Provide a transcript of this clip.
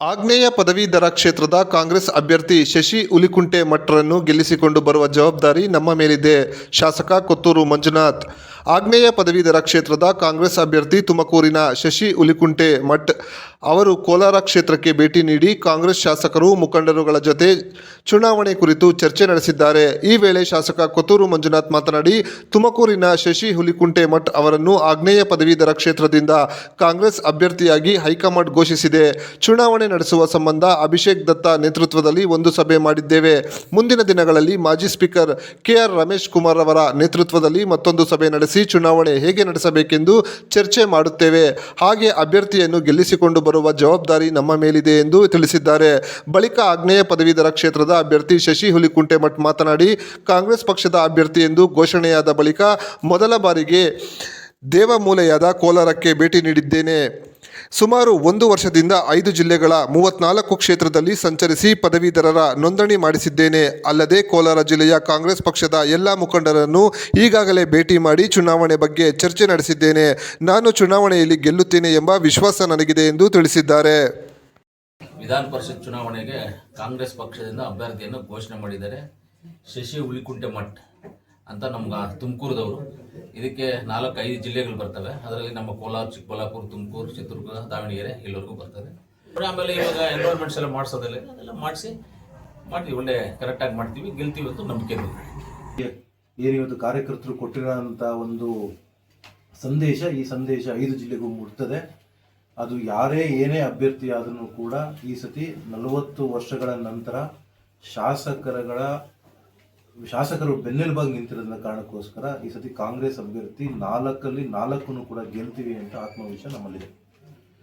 ಆಗ್ನೇಯ ಪದವೀಧರ ಕ್ಷೇತ್ರದ ಕಾಂಗ್ರೆಸ್ ಅಭ್ಯರ್ಥಿ ಶಶಿ ಹುಲಿಕುಂಟೆ ಮಠರನ್ನು ಗೆಲ್ಲಿಸಿಕೊಂಡು ಬರುವ ಜವಾಬ್ದಾರಿ ನಮ್ಮ ಮೇಲಿದೆ. ಶಾಸಕ ಕೊತ್ತೂರು ಮಂಜುನಾಥ್. ಆಗ್ನೇಯ ಪದವೀಧರ ಕ್ಷೇತ್ರದ ಕಾಂಗ್ರೆಸ್ ಅಭ್ಯರ್ಥಿ ತುಮಕೂರಿನ ಶಶಿ ಹುಲಿಕುಂಟೆ ಮಠ್ ಅವರು ಕೋಲಾರ ಕ್ಷೇತ್ರಕ್ಕೆ ಭೇಟಿ ನೀಡಿ ಕಾಂಗ್ರೆಸ್ ಶಾಸಕರು, ಮುಖಂಡರುಗಳ ಜೊತೆ ಚುನಾವಣೆ ಕುರಿತು ಚರ್ಚೆ ನಡೆಸಿದ್ದಾರೆ. ಈ ವೇಳೆ ಶಾಸಕ ಕೊತ್ತೂರು ಮಂಜುನಾಥ್ ಮಾತನಾಡಿ, ತುಮಕೂರಿನ ಶಶಿ ಹುಲಿಕುಂಟೆ ಮಠ್ ಅವರನ್ನು ಆಗ್ನೇಯ ಪದವೀಧರ ಕ್ಷೇತ್ರದಿಂದ ಕಾಂಗ್ರೆಸ್ ಅಭ್ಯರ್ಥಿಯಾಗಿ ಹೈಕಮಾಂಡ್ ಘೋಷಿಸಿದೆ. ಚುನಾವಣೆ ನಡೆಸುವ ಸಂಬಂಧ ಅಭಿಷೇಕ್ ದತ್ತ ನೇತೃತ್ವದಲ್ಲಿ ಒಂದು ಸಭೆ ಮಾಡಿದ್ದೇವೆ. ಮುಂದಿನ ದಿನಗಳಲ್ಲಿ ಮಾಜಿ ಸ್ಪೀಕರ್ ಕೆಆರ್ ರಮೇಶ್ ಕುಮಾರ್ ಅವರ ನೇತೃತ್ವದಲ್ಲಿ ಮತ್ತೊಂದು ಸಭೆ ನಡೆಸಿ ಚುನಾವಣೆ ಹೇಗೆ ನಡೆಸಬೇಕೆಂದು ಚರ್ಚೆ ಮಾಡುತ್ತೇವೆ. ಹಾಗೆ ಅಭ್ಯರ್ಥಿಯನ್ನು ಗೆಲ್ಲಿಸಿಕೊಂಡು ಬರುವ ಜವಾಬ್ದಾರಿ ನಮ್ಮ ಮೇಲಿದೆ ಎಂದು ತಿಳಿಸಿದ್ದಾರೆ. ಬಳಿಕ ಆಗ್ನೇಯ ಪದವೀಧರ ಕ್ಷೇತ್ರದ ಅಭ್ಯರ್ಥಿ ಶಶಿ ಹುಲಿಕುಂಟೆಮಠ್ ಮಾತನಾಡಿ, ಕಾಂಗ್ರೆಸ್ ಪಕ್ಷದ ಅಭ್ಯರ್ಥಿ ಎಂದು ಘೋಷಣೆಯಾದ ಬಳಿಕ ಮೊದಲ ಬಾರಿಗೆ ದೇವಮೂಲೆಯಾದ ಕೋಲಾರಕ್ಕೆ ಭೇಟಿ ನೀಡಿದ್ದೇನೆ. ಸುಮಾರು ಒಂದು ವರ್ಷದಿಂದ ಐದು ಜಿಲ್ಲೆಗಳ ಮೂವತ್ನಾಲ್ಕು ಕ್ಷೇತ್ರದಲ್ಲಿ ಸಂಚರಿಸಿ ಪದವೀಧರರ ನೋಂದಣಿ ಮಾಡಿಸಿದ್ದೇನೆ. ಅಲ್ಲದೆ ಕೋಲಾರ ಜಿಲ್ಲೆಯ ಕಾಂಗ್ರೆಸ್ ಪಕ್ಷದ ಎಲ್ಲ ಮುಖಂಡರನ್ನು ಈಗಾಗಲೇ ಭೇಟಿ ಮಾಡಿ ಚುನಾವಣೆ ಬಗ್ಗೆ ಚರ್ಚೆ ನಡೆಸಿದ್ದೇನೆ. ನಾನು ಚುನಾವಣೆಯಲ್ಲಿ ಗೆಲ್ಲುತ್ತೇನೆ ಎಂಬ ವಿಶ್ವಾಸ ನನಗಿದೆ ಎಂದು ತಿಳಿಸಿದ್ದಾರೆ. ವಿಧಾನ ಪರಿಷತ್ ಚುನಾವಣೆಗೆ ಕಾಂಗ್ರೆಸ್ ಪಕ್ಷದಿಂದ ಅಭ್ಯರ್ಥಿಯನ್ನು ಘೋಷಣೆ ಮಾಡಿದ್ದಾರೆ. ಶಶಿ ಹುಲಿಕುಂಟೆ ಮಠ್ ಅಂತ ನಮ್ಗೆ ತುಮಕೂರದವರು. ಇದಕ್ಕೆ ನಾಲ್ಕು ಐದು ಜಿಲ್ಲೆಗಳು ಬರ್ತವೆ. ಅದರಲ್ಲಿ ನಮ್ಮ ಕೋಲಾರ, ಚಿಕ್ಕಬಳ್ಳಾಪುರ, ತುಮಕೂರು, ಚಿತ್ರದುರ್ಗ, ದಾವಣಗೆರೆ ಎಲ್ಲರಿಗೂ ಬರ್ತದೆ ಆಮೇಲೆ ಇವಾಗ ಎನ್ವೈರ್ಮೆಂಟ್ಸ್ ಎಲ್ಲ ಮಾಡಿಸೋದಿಲ್ಲ, ಅದೆಲ್ಲ ಮಾಡಿಸಿ ಮಾಡಿ ಒಳ್ಳೆ ಕರೆಕ್ಟಾಗಿ ಮಾಡ್ತೀವಿ. ಗೆಲ್ತೀವಿ ಅಂತ ನಂಬಿಕೆ ಏನು ಇವತ್ತು ಕಾರ್ಯಕರ್ತರು ಕೊಟ್ಟಿರೋಂಥ ಒಂದು ಸಂದೇಶ, ಈ ಸಂದೇಶ ಐದು ಜಿಲ್ಲೆಗೂ ಮುಟ್ತದೆ. ಅದು ಯಾರೇ ಏನೇ ಅಭ್ಯರ್ಥಿ ಆದರೂ ಕೂಡ ಈ ಸತಿ ನಲವತ್ತು ವರ್ಷಗಳ ನಂತರ ಶಾಸಕರುಗಳ ಶಾಸಕರು ಬೆನ್ನೆಲುಬಾಗಿ ನಿಂತಿರೋದ್ರ ಕಾರಣಕ್ಕೋಸ್ಕರ ಈ ಸತಿ ಕಾಂಗ್ರೆಸ್ ಅಭ್ಯರ್ಥಿ ನಾಲ್ಕಲ್ಲಿ ನಾಲ್ಕನ್ನು ಕೂಡ ಗೆಲ್ತೀವಿ ಅಂತ ಆತ್ಮವಿಶ್ವಾಸ ನಮ್ಮಲ್ಲಿದೆ.